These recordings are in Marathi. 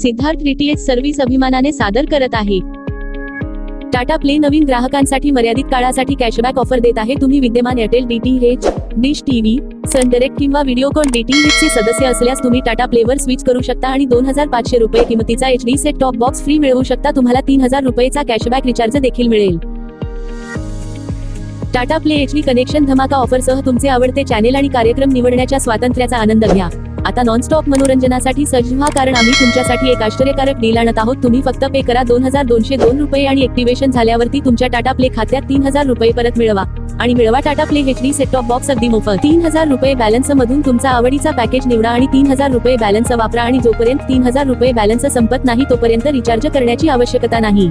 सिद्धार्थ डीटीएच सर्व्हिस अभिमानाने सादर करत आहे. टाटा प्ले नवीन ग्राहकांसाठी मर्यादित काळासाठी कॅशबॅक ऑफर देत आहे. तुम्ही विद्यमान Airtel DTH dish TV Sun Direct किंवा व्हिडिओकॉन डीटीएचचे सदस्य असल्यास तुम्ही टाटा प्लेवर स्विच करू शकता आणि दोन हजार पाचशे रुपये किमतीचा H D set top box free मिळवू शकता. तुम्हाला तीन हजार रुपयेचा कॅशबॅक रिचार्ज देखील मिळेल. टाटा प्ले एच कनेक्शन धमाका ऑफरसह तुमचे आवडते चॅनेल आणि कार्यक्रम निवडण्याच्या स्वातंत्र्याचा आनंद घ्या. आता नॉनस्टॉप मनोरंजनासाठी सज्ज व्हा कारण आम्ही तुमच्यासाठी एक आश्चर्यकारक डील आणत आहोत. तुम्ही फक्त पे करा दोन हजार दोनशे दोन रुपये आणि ऍक्टिव्हेशन झाल्यावरती तुमच्या टाटा प्ले खात्यात तीन हजार रुपये परत मिळवा. आणि मिळवा Tata play H D set top box अगदी मोफत. तीन हजार रुपये बॅलन्स मधून तुमचा आवडीचा पॅकेज निवडा आणि तीन हजार रुपये बॅलन्स वापरा आणि जोपर्यंत तीन हजार रुपये बॅलन्स संपत नाही तोपर्यंत रिचार्ज करण्याची आवश्यकता नाही.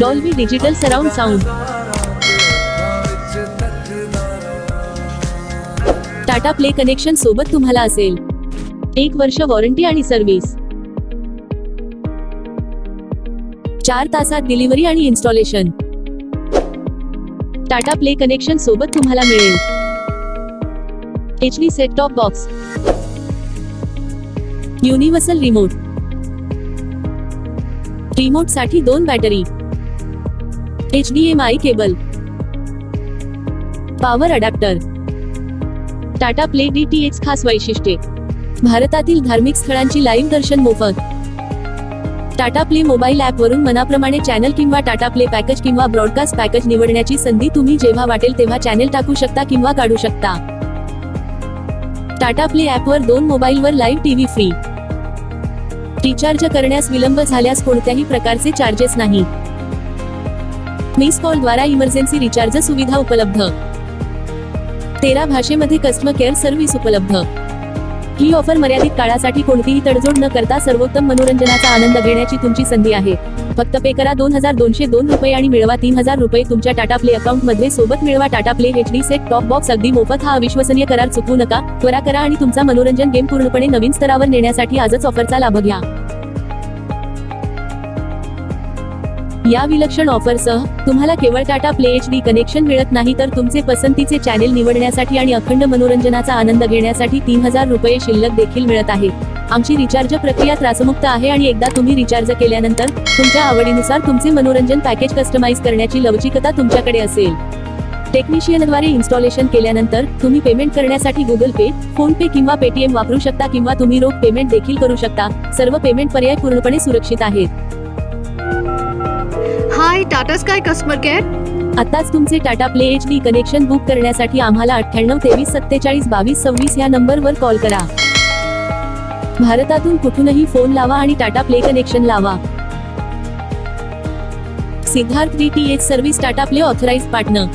Dolby digital surround sound. Tata play connection सोबत तुम्हाला असेल. एक वर्ष वॉरंटी आणि सर्व्हिस. चार तासात डिलिव्हरी आणि इन्स्टॉलेशन. टाटा प्ले कनेक्शन सोबत तुम्हाला मिळेल. H D set top box universal remote. रिमोटसाठी दोन battery. H D M I cable. Power adapter. Tata play D T H खास वैशिष्ट्ये. भारतातील धार्मिक स्थळांची लाईव्ह दर्शन मोफत. टाटा प्ले मोबाईल ऍप वरून मनाप्रमाणे चॅनल किंवा टाटा प्ले पॅकेज किंवा ब्रॉडकास्ट पॅकेज निवडण्याची संधी तुम्ही जेव्हा वाटेल तेव्हा चॅनेल टाकू शकता किंवा काढू शकता. टाटा प्ले ऍप वर दोन मोबाईलवर लाईव्ह टीव्ही फ्री रिचार्ज करण्यास विलंब झाल्यास कोणत्याही प्रकारचे चार्जेस नाही. मिस कॉल द्वारा इमर्जन्सी रिचार्ज सुविधा उपलब्ध. तेरा भाषेमध्ये कस्टमर केअर सर्व्हिस उपलब्ध. ही ऑफर मर्यादित काळासाठी कोणतीही तडजोड न करता सर्वोत्तम मनोरंजनाचा आनंद घेण्याची तुमची संधी आहे. फक्त पे करा दोन हजार दोनशे दोन रुपये आणि मिळवा तीन हजार रुपये तुमच्या टाटा प्ले अकाउंटमध्ये. सोबत मिळवा Tata play H D set top box अगदी मोफत हा अविश्वसनीय करार चुकवू नका. त्वरा करा आणि तुमचा मनोरंजन गेम पूर्णपणे नवीन स्तरावर नेण्यासाठी आजच ऑफरचा लाभ घ्या. या विलक्षण ऑफरसह तुम्हाला केवळ Tata play H D connection मिळत नाही तर तुमचे पसंतीचे चॅनेल निवडण्यासाठी आणि अखंड मनोरंजनाचा आनंद घेण्यासाठी तीन हजार रुपये शिल्लक देखील मिळत आहे. आमची रिचार्ज प्रक्रिया त्रासमुक्त आहे आणि एकदा तुम्ही रिचार्ज केल्यानंतर तुमच्या आवडीनुसार तुमचे मनोरंजन पॅकेज कस्टमाइज करण्याची लवचिकता तुमच्याकडे असेल. टेक्निशियनद्वारे इन्स्टॉलेशन केल्यानंतर तुम्ही पेमेंट करण्यासाठी गुगल पे फोन पे किंवा पेटीएम वापरू शकता किंवा तुम्ही रोख पेमेंट देखील करू शकता. सर्व पेमेंट पर्याय पूर्णपणे सुरक्षित आहेत. Hi Tata sky customer care आताच तुमचे Tata play H D connection book करण्यासाठी आम्हाला अठ्ठ्याण्णव तेवीस सत्तेचाळीस बावीस सव्वीस या नंबरवर कॉल करा. भारतातून कुठूनही फोन लावा आणि टाटा प्ले कनेक्शन लावा. Siddharth D T H service Tata play authorise partner